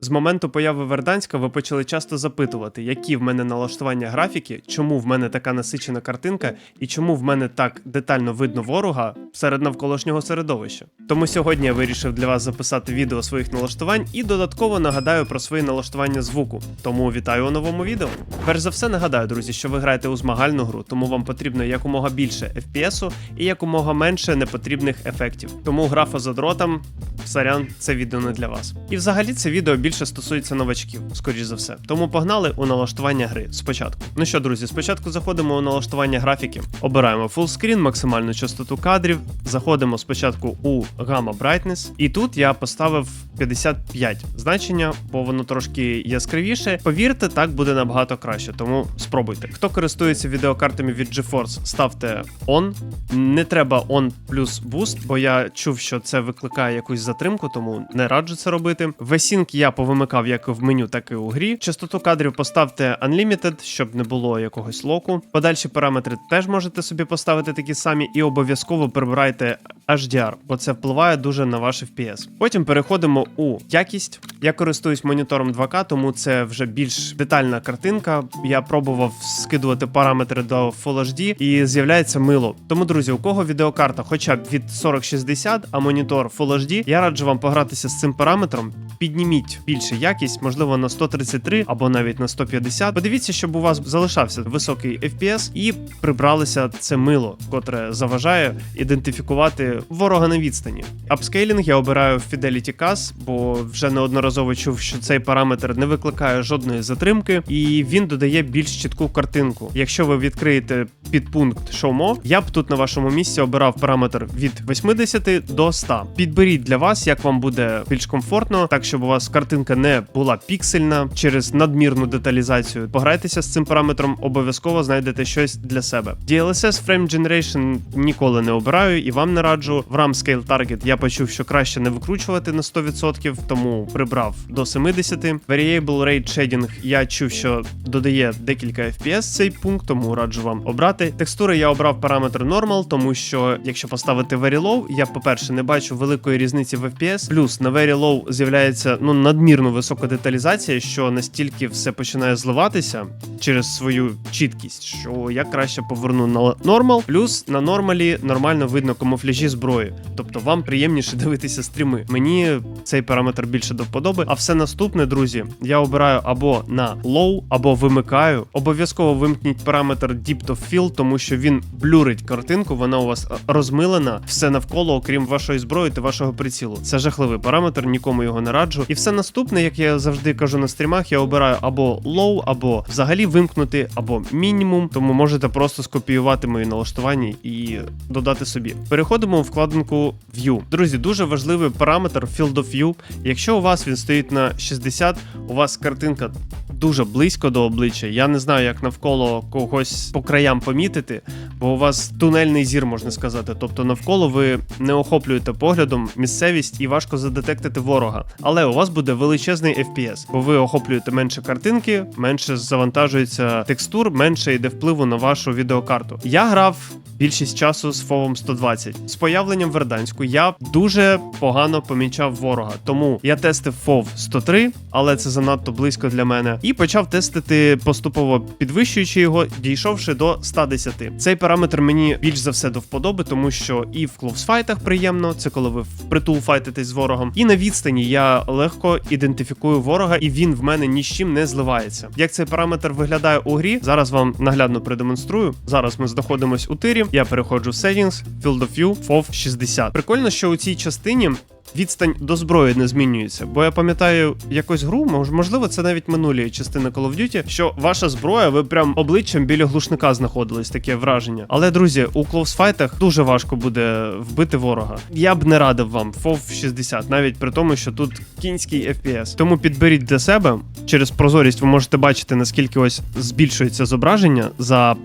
З моменту появи Верданська ви почали часто запитувати, які в мене налаштування графіки, чому в мене така насичена картинка і чому в мене так детально видно ворога серед навколишнього середовища. Тому сьогодні я вирішив для вас записати відео своїх налаштувань і додатково нагадаю про свої налаштування звуку. Тому вітаю у новому відео. Перш за все нагадаю, друзі, що ви граєте у змагальну гру, тому вам потрібно якомога більше FPS і якомога менше непотрібних ефектів. Тому графа за дротом, сорян, це відео не для вас. І взагалі це відео більше стосується новачків, скоріш за все. Тому погнали у налаштування гри спочатку. Ну що, друзі, спочатку заходимо у налаштування графіки, обираємо full screen, максимальну частоту кадрів, заходимо спочатку у Gamma Brightness, і тут я поставив 55 значення, бо воно трошки яскравіше. Повірте, так буде набагато краще, тому спробуйте. Хто користується відеокартами від GeForce, ставте on. Не треба on плюс boost, бо я чув, що це викликає якусь затримку, тому не раджу це робити. Весінк я повимикав як в меню, так і у грі. Частоту кадрів поставте Unlimited, щоб не було якогось локу. Подальші параметри теж можете собі поставити такі самі, і обов'язково прибирайте HDR, бо це впливає дуже на ваш FPS. Потім переходимо у якість. Я користуюсь монітором 2К, тому це вже більш детальна картинка. Я пробував скидувати параметри до Full HD і з'являється мило. Тому, друзі, у кого відеокарта хоча б від 4060, а монітор Full HD, я раджу вам погратися з цим параметром. Підніміть більше якість, можливо, на 133 або навіть на 150. Подивіться, щоб у вас залишався високий FPS і прибралося це мило, котре заважає ідентифікувати ворога на відстані. Апскейлінг я обираю в Fidelity CAS, бо вже неодноразово чув, що цей параметр не викликає жодної затримки, і він додає більш чітку картинку. Якщо ви відкриєте підпункт Show More, я б тут на вашому місці обирав параметр від 80 до 100. Підберіть для вас, як вам буде більш комфортно, так щоб у вас картинка не була піксельна через надмірну деталізацію. Пограйтеся з цим параметром, обов'язково знайдете щось для себе. DLSS Frame Generation ніколи не обираю і вам не раджу. В RAM Scale Target я почув, що краще не викручувати на 100%, тому прибрав до 70. Variable Rate Shading я чув, що додає декілька FPS цей пункт, тому раджу вам обрати. Текстури я обрав параметр Normal, тому що якщо поставити Very Low, я, по-перше, не бачу великої різниці в FPS. Плюс на Very Low з'являється ну надмірно висока деталізація, що настільки все починає зливатися через свою чіткість, що я краще поверну на Normal. Плюс на нормалі нормально видно камуфляжі зброї. Тобто вам приємніше дивитися стріми. Мені цей параметр більше до вподоби. А все наступне, друзі, я обираю або на low, або вимикаю. Обов'язково вимкніть параметр Deep of Field, тому що він блюрить картинку, вона у вас розмилена, все навколо, окрім вашої зброї та вашого прицілу. Це жахливий параметр, нікому його не раджу. І все наступне, як я завжди кажу на стрімах, я обираю або low, або взагалі вимкнути, або мінімум. Тому можете просто скопіювати мої налаштування і додати собі. Переходимо у вкладинку View. Друзі, дуже важливий параметр Field of View. Якщо у вас він стоїть на 60, у вас картинка дуже близько до обличчя. Я не знаю, як навколо когось по краям помітити, бо у вас тунельний зір, можна сказати. Тобто навколо ви не охоплюєте поглядом місцевість і важко задетектити ворога. Але у вас буде величезний FPS, бо ви охоплюєте менше картинки, менше завантажується текстур, менше йде впливу на вашу відеокарту. Я грав більшість часу з фовом 120. З появленням Верданську я дуже погано помічав ворога. Тому я тестив фов 103, але це занадто близько для мене. І почав тестити поступово підвищуючи його, дійшовши до 110. Цей параметр мені більш за все до вподоби, тому що і в клоусфайтах приємно, це коли ви впритул файтитесь з ворогом, і на відстані я легко ідентифікую ворога, і він в мене ні з чим не зливається. Як цей параметр виглядає у грі, зараз вам наглядно продемонструю. Зараз ми знаходимось у тирі. Я переходжу в Settings, Field of View, FOV 60. Прикольно, що у цій частині. Відстань до зброї не змінюється, бо я пам'ятаю якусь гру, можливо, це навіть минулі частини Call of Duty, що ваша зброя, ви прям обличчям біля глушника знаходились, таке враження. Але друзі, у клоусфайтах дуже важко буде вбити ворога. Я б не радив вам FOV 60, навіть при тому, що тут кінський FPS. Тому підберіть для себе через прозорість. Ви можете бачити наскільки ось збільшується зображення за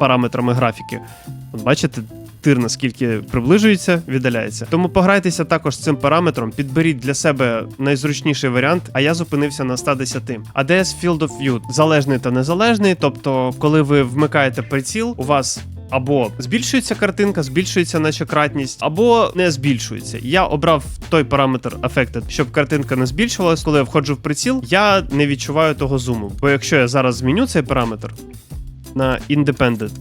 параметрами графіки. От бачите, тир наскільки приближується, віддаляється. Тому пограйтеся також з цим параметром, підберіть для себе найзручніший варіант, а я зупинився на 110. ADS Field of View залежний та незалежний, тобто, коли ви вмикаєте приціл, у вас або збільшується картинка, збільшується наче кратність, або не збільшується. Я обрав той параметр Affected, щоб картинка не збільшувалась. Коли я входжу в приціл, я не відчуваю того зуму. Бо якщо я зараз зміню цей параметр на Independent,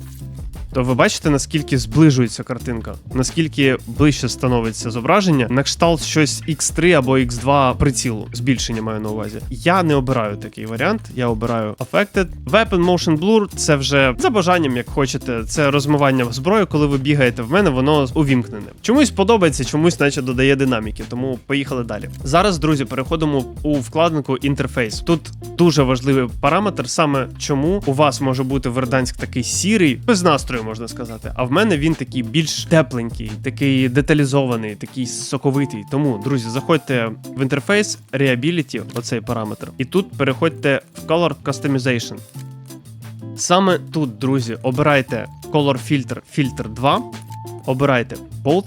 то ви бачите, наскільки зближується картинка, наскільки ближче становиться зображення, на кшталт щось X3 або X2 прицілу. Збільшення маю на увазі. Я не обираю такий варіант, я обираю Affected. Weapon Motion Blur це вже за бажанням, як хочете. Це розмивання зброї, коли ви бігаєте в мене, воно увімкнене. Чомусь подобається, чомусь, наче додає динаміки. Тому поїхали далі. Зараз, друзі, переходимо у вкладнику інтерфейс. Тут дуже важливий параметр, саме чому у вас може бути Верданськ такий сірий, без настрою можна сказати. А в мене він такий більш тепленький, такий деталізований, такий соковитий. Тому, друзі, заходьте в інтерфейс Reability, оцей параметр, і тут переходьте в Color Customization. Саме тут, друзі, обирайте Color Filter Filter 2, обирайте Bold.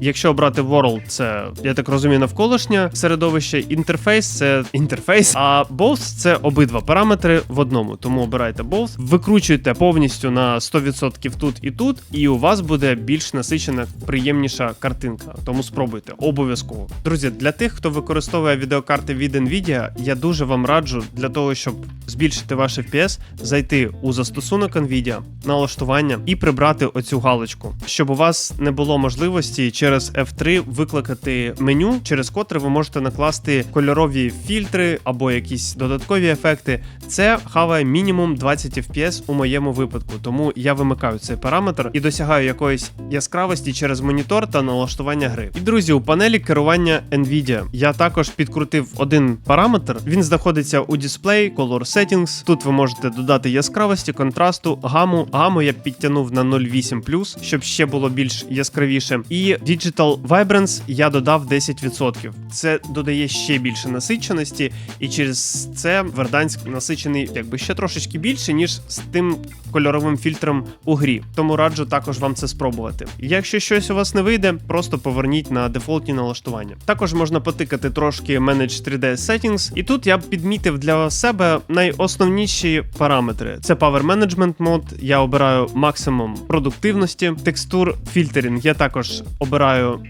Якщо обрати World, це я так розумію, навколишнє середовище. Інтерфейс це інтерфейс, а Both це обидва параметри в одному. Тому обирайте Both, викручуйте повністю на 100% тут і тут, і у вас буде більш насичена, приємніша картинка. Тому спробуйте обов'язково. Друзі, для тих, хто використовує відеокарти від Nvidia, я дуже вам раджу для того, щоб збільшити ваш FPS, зайти у застосунок Nvidia, налаштування і прибрати оцю галочку, щоб у вас не було можливості через F3 викликати меню, через котре ви можете накласти кольорові фільтри або якісь додаткові ефекти. Це хаває мінімум 20 FPS у моєму випадку, тому я вимикаю цей параметр і досягаю якоїсь яскравості через монітор та налаштування гри. І друзі, у панелі керування Nvidia я також підкрутив один параметр. Він знаходиться у дисплей, Color Settings. Тут ви можете додати яскравості, контрасту, гаму. Гаму я підтягнув на 0,8+, щоб ще було більш яскравіше. І Digital Vibrance я додав 10%. Це додає ще більше насиченості, і через це Верданськ насичений якби ще трошечки більше, ніж з тим кольоровим фільтром у грі. Тому раджу також вам це спробувати. Якщо щось у вас не вийде, просто поверніть на дефолтні налаштування. Також можна потикати трошки Manage 3D Settings, і тут я б підмітив для себе найосновніші параметри: це Power Management мод. Я обираю максимум продуктивності, текстур фільтерінг. Я також обираю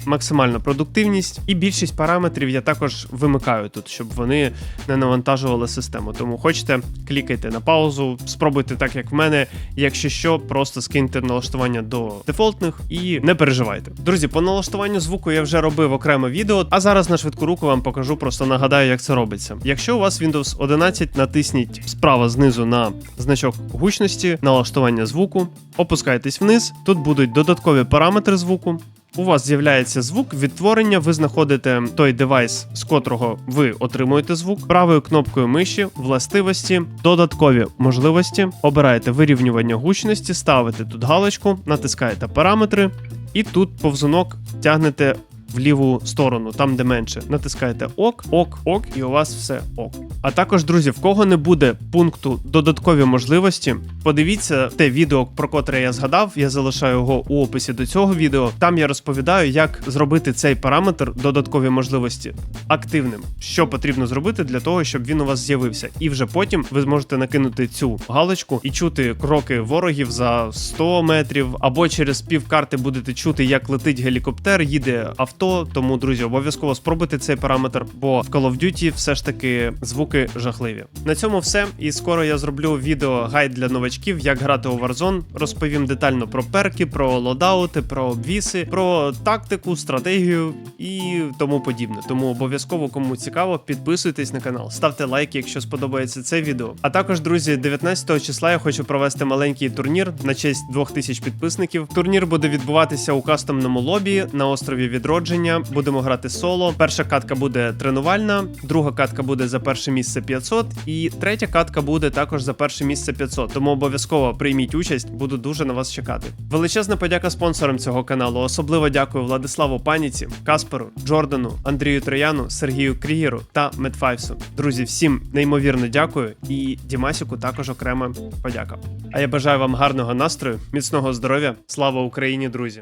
максимальну продуктивність, і більшість параметрів я також вимикаю тут, щоб вони не навантажували систему. Тому хочете, клікайте на паузу, спробуйте так, як в мене. Якщо що, просто скиньте налаштування до дефолтних і не переживайте. Друзі, по налаштуванню звуку я вже робив окреме відео, а зараз на швидку руку вам покажу, просто нагадаю, як це робиться. Якщо у вас Windows 11, натисніть справа знизу на значок гучності, налаштування звуку, опускайтесь вниз. Тут будуть додаткові параметри звуку. У вас з'являється звук відтворення. Ви знаходите той девайс, з котрого ви отримуєте звук. Правою кнопкою миші, властивості, додаткові можливості. Обираєте вирівнювання гучності, ставите тут галочку, натискаєте параметри, і тут повзунок тягнете в ліву сторону, там де менше. Натискаєте ок, ок, ок, і у вас все ок. А також, друзі, в кого не буде пункту додаткові можливості, подивіться те відео, про котре я згадав. Я залишаю його у описі до цього відео. Там я розповідаю, як зробити цей параметр додаткові можливості активним. Що потрібно зробити для того, щоб він у вас з'явився. І вже потім ви зможете накинути цю галочку і чути кроки ворогів за 100 метрів, або через пів карти будете чути, як летить гелікоптер, їде авто. Тому, друзі, обов'язково спробуйте цей параметр, бо в Call of Duty все ж таки звуки жахливі. На цьому все. І скоро я зроблю відео гайд для новачків, як грати у Warzone. Розповім детально про перки, про лодаути, про обвіси, про тактику, стратегію і тому подібне. Тому обов'язково, кому цікаво, підписуйтесь на канал, ставте лайки, якщо сподобається це відео. А також, друзі, 19 числа я хочу провести маленький турнір на честь 2000 підписників. Турнір буде відбуватися у кастомному лобі на острові Відродження. Будемо грати соло. Перша катка буде тренувальна, друга катка буде за перше місце 500, і третя катка буде також за перше місце 500. Тому обов'язково прийміть участь, буду дуже на вас чекати. Величезна подяка спонсорам цього каналу. Особливо дякую Владиславу Паніці, Касперу, Джордану, Андрію Трояну, Сергію Крігеру та Медфайвсу. Друзі, всім неймовірно дякую. І Дімасіку також окрема подяка. А я бажаю вам гарного настрою, міцного здоров'я. Слава Україні, друзі!